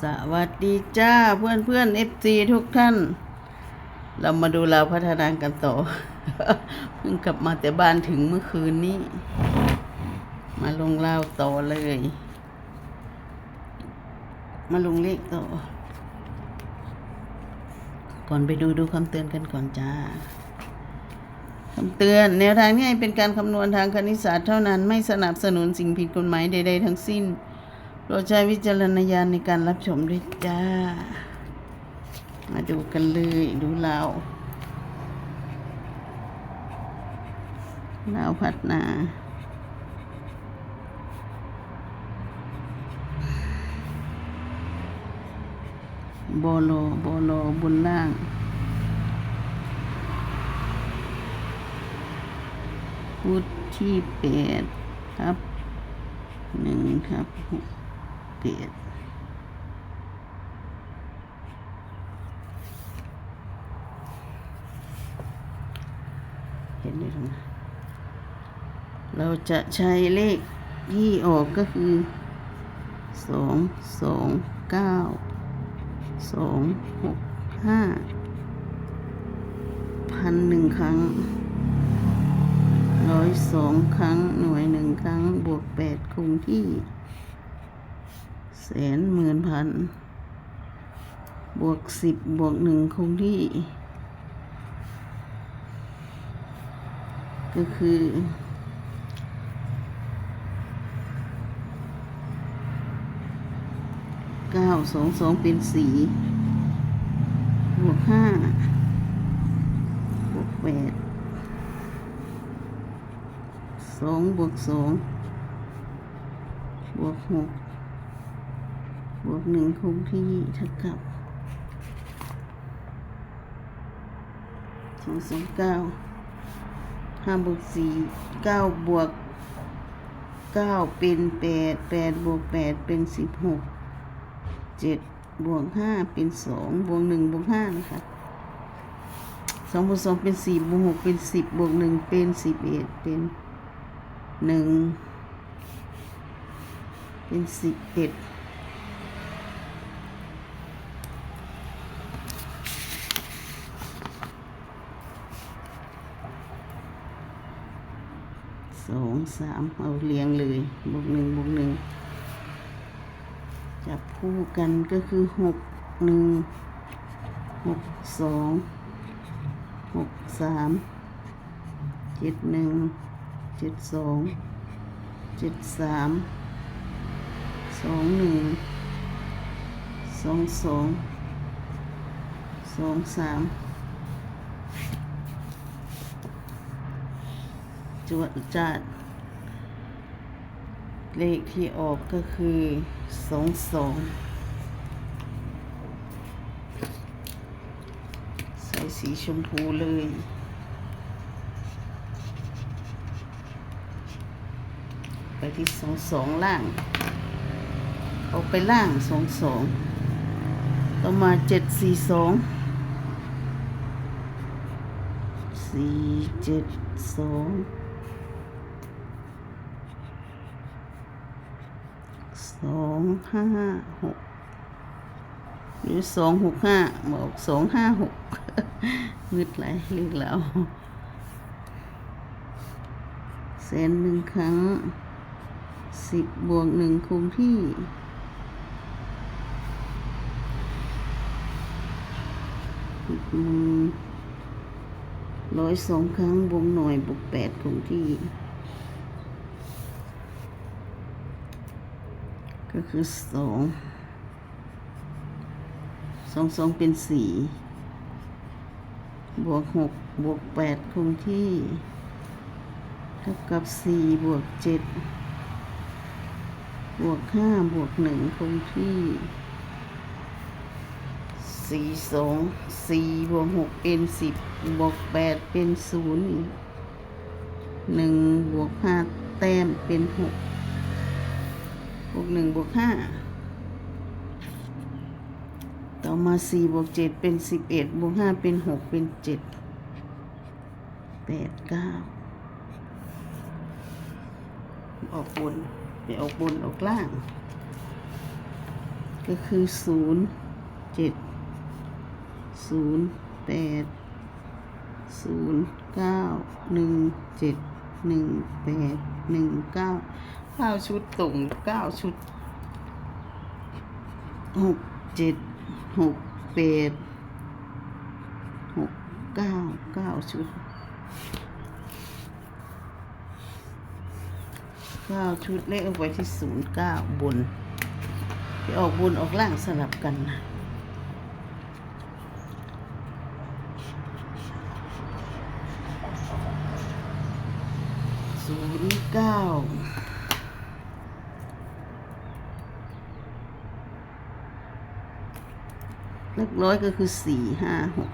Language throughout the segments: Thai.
สวัสดีจ้าเพื่อนเพื่อนเอฟซีทุกท่าน เรามาดูเราพัฒนากันต่อเพิ่งกลับมาแต่บ้านถึงเมื่อคืนนี้ มาลงเล่าต่อเลย มาลงเลขต่อ ก่อนไปดูดูคำเตือนกันก่อนจ้าคำเตือนแนวทางนี้เป็นการคำนวณทางคณิตศาสตร์เท่านั้นไม่สนับสนุนสิ่งผิดกฎหมายใดๆทั้งสิ้น โปรดใช้วิจารณญาณในการรับชมด้วยจ้า มาดูกันเลยดูเราเราวพัฒนาโบโลโบโลบนล่างพุทธที่แปดทับหนึ่งทับหก แปดเห็นไหมตรงนั้นเราจะใช้เลขที่ออกก็คือสองสองเก้าสองหกห้าพันหนึ่งครั้งร้อยสองครั้งหน่วยหนึ่งครั้งบวกแปดคงที่ แสนหมื่นพัน บวกสิบบวกหนึ่งคงที่ ก็คือเก้าสองสองเป็นสี่บวกห้าบวกแปดสองบวกสองบวกหก บวกหนึ่งคงที่เท่ากับสองสองเก้าห้าบวกสี่เก้าบวกเก้าเป็นแปดแปดบวกแปดเป็นสิบหกเจ็ดบวกห้าเป็นสองบวกหนึ่งบวกห้านะคะสองบวกสองเป็นสี่บวกหกเป็นสิบบวกหนึ่งเป็นสิบเอ็ดเป็นหนึ่งเป็นสิบเอ็ด สองสามเอาเรียงเลยบวกหนึ่งบวกหนึ่งจับคู่กันก็คือหกหนึ่งหกสองหกสามเจ็ดหนึ่งเจ็ดสองเจ็ดสามสองหนึ่งสองสองสองสาม จวดจัด เลขที่ออกก็คือสองสองใส่สีชมพูเลยไปที่สองสองล่าง ออกไปล่างสองสองต่อมาเจ็ดสี่สองสี่เจ็ดสอง องห้าหกหรือสองหกห้าบอกสองห้าหกมืดไหลยลือกแล้วแสนหนึ่งครั้งสิบบวกหนึ่งคงที่ร้อยสองครั้งบวกหน่อยบวกแปดคงที่ ก็คือสองสองสองเป็นสี่บวกหกบวกแปดคงที่เท่ากับสี่บวกเจ็ดบวกห้าบวกหนึ่งคงที่สี่สองสี่บวกหกเป็นสิบบวกแปดเป็นศูนย์หนึ่งบวกห้าแต้มเป็นหก วกหนึ่งบวกห้าต่อมาสี่บวกเจ็ดเป็นสิบเอ็ดบวกห้าเป็นหกเป็นเจ็ดแปดเก้าออกบนไปออกบนออกล่าง ก็คือศูนย์เจ็ดศูนย์แปดศูนย์เก้าหนึ่งเจ็ดหนึ่งแปด หนึ่งเก้าเก้าชุดตรงเก้าชุดหกเจ็ดหกแปดหกเก้าเก้าชุดเก้าชุดเลขเอาไว้ที่ศูนย์เก้าบนที่ออกบนออกล่างสลับกันนะ นย์เก้าหลักร้อยก็คือสี่ห้าหก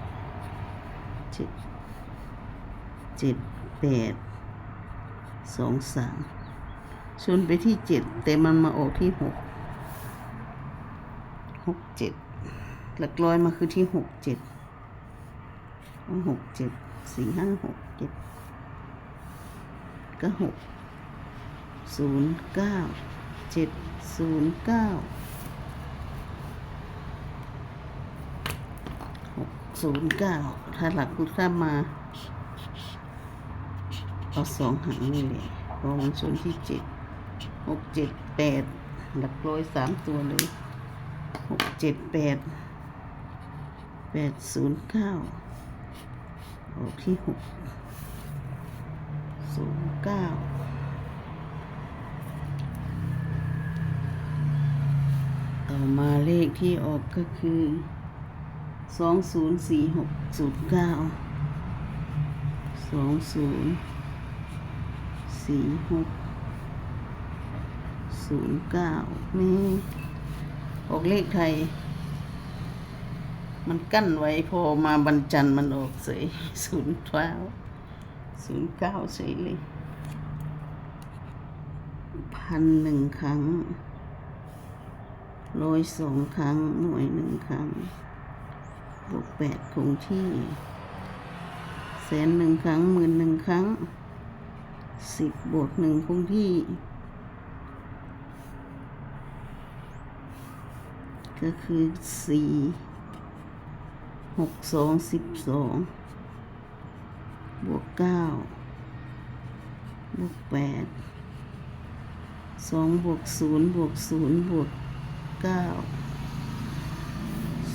เจ็ดเจ็ดแปดสองสามชนไปที่เจ็ดแต่มันมาออกที่หกหกเจ็ดหลักร้อยมาคือที่หกเจ็ดหกเจ็ดสี่ห้าหกเจ็ด ก็หกศูนย์เก้าเจ็ดศูนย์เก้าหกศูนย์เก้าถ้าหลักคุณข้ามาเอาสองหางนี่เลยราะมันชนที่เจ็ดหกเจ็ดแปดหลักร้อยสามตัวเลยหกเจ็ดแปดแปดศูนย์เก้าออกที่หก ศูนย์เก้าต่อมาเลขที่ออกก็คือสองศูนย์สี่หกศูนย์เก้าสองศูนย์สี่หกศูนย์เก้าไม่ออกเลขไทย มันกั้นไว้พอมาบรรจันมันออกเสยศูนย์เก้า ศูนย์เก้าเสยเลยพันหนึ่งครั้งร้อยสองครั้ง หน่วยหนึ่งครั้งบวกแปดคงที่แสนหนึ่งครั้งหมื่นหนึ่งครั้งสิบบวกหนึ่งคงที่ ก็คือสี่หกสองสิบสอง บวกเก้าบวกแปดสองบวกศูนย์บวกศูนย์บวกเก้า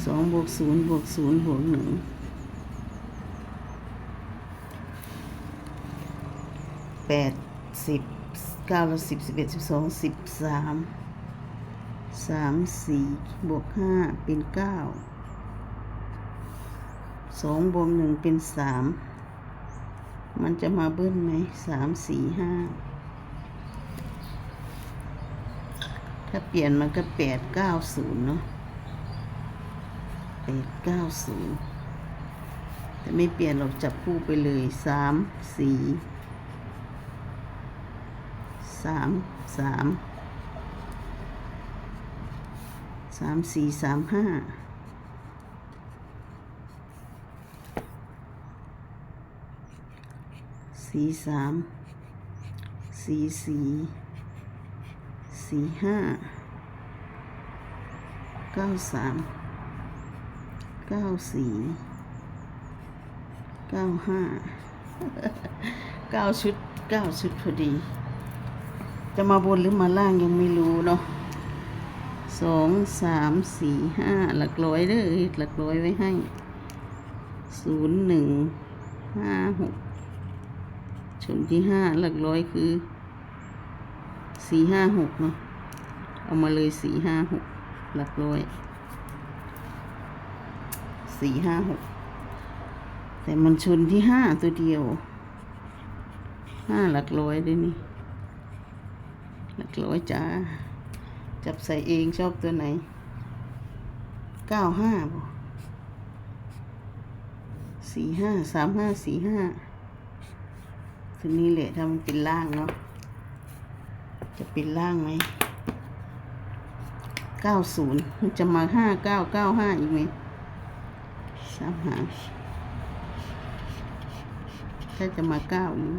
สองบวกศูนย์บวกศูนย์บวกหนึ่งแปดสิบเก้าแล้วสิบสิบเอ็ดสิบสองสิบสามสามสี่บวกห้าเป็นเก้าสองบวกหนึ่งเป็นสาม มันจะมาเบิ้ลไหมสามสี่ห้าถ้าเปลี่ยนมันก็แปดเก้าศูนย์เนาะแปดเก้าศูนย์แต่ไม่เปลี่ยนเราจับคู่ไปเลยสามสี่สามสามสามสี่สามห้า สี่สามสี่สี่สี่ห้าเก้าสามเก้าสี่เก้าห้าเก้าชุดเก้าชุดพอดี จะมาบนหรือมาล่างยังไม่รู้เนาะสองสามสี่ห้าหลักร้อยเด้อหลักร้อยไว้ให้ศูนย์หนึ่งห้าหก ชนที่ห้าหลักร้อยคือสี่ห้าหกเนาะเอามาเลยสี่ห้าหกหลักร้อยสี่ห้าหกแต่มันชนที่ห้าตัวเดียวห้าหลักร้อยเลยนี่หลักร้อยจ้าจับใส่เองชอบตัวไหนเก้าห้าบ่สี่ห้าสามห้าสี่ห้า ตัวนี้แหละถ้ามันเป็นล่างเนาะจะเป็นล่างไหมเก้าศูนย์มันจะมาห้าเก้าเก้าห้าอีกไหมสามหางถ้าจะมาเก้าอีก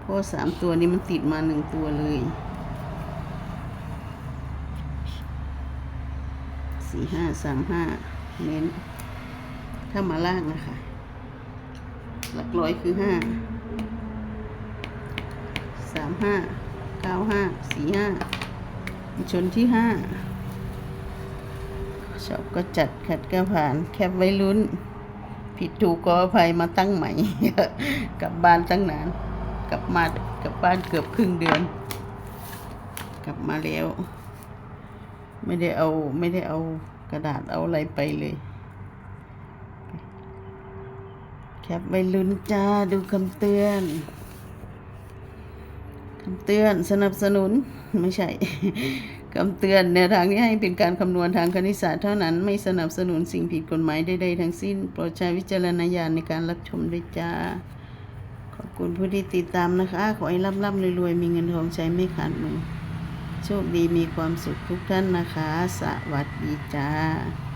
เพราะสามตัวนี้มันติดมาหนึ่งตัวเลยสี่ห้าสามห้าเน้นถ้ามาล่างนะคะ หลักร้อยคือห้าามห้าเก้าห้าสี่ห้าชนที่ห้าชอบก็จัดขัดก็ผ่าน แคบไว้ลุ้น ผิดถูกก็อภัยมาตั้งใหม่ กลับบ้านตั้งนาน กลับมากลับบ้านเกือบครึ่งเดือน กลับมาแล้ว ไม่ได้เอาไม่ได้เอากระดาษเอาอะไรไปเลยแคปไว้ลุ้นจ้าดูคำเตือน คำเตือนสนับสนุนไม่ใช่คำเตือนแนวทางนี้ให้เป็นการคำนวณทางคณิตศาสตร์เท่านั้นไม่สนับสนุนสิ่งผิดกฎหมายใดๆทั้งสิ้น โปรดใช้วิจารณญาณในการรับชมด้วยจ้า ขอบคุณผู้ที่ติดตามนะคะ ขอให้ร่ำๆรวยๆ มีเงินทองใช้ไม่ขาดมือ โชคดีมีความสุขทุกท่านนะคะ สวัสดีจ้า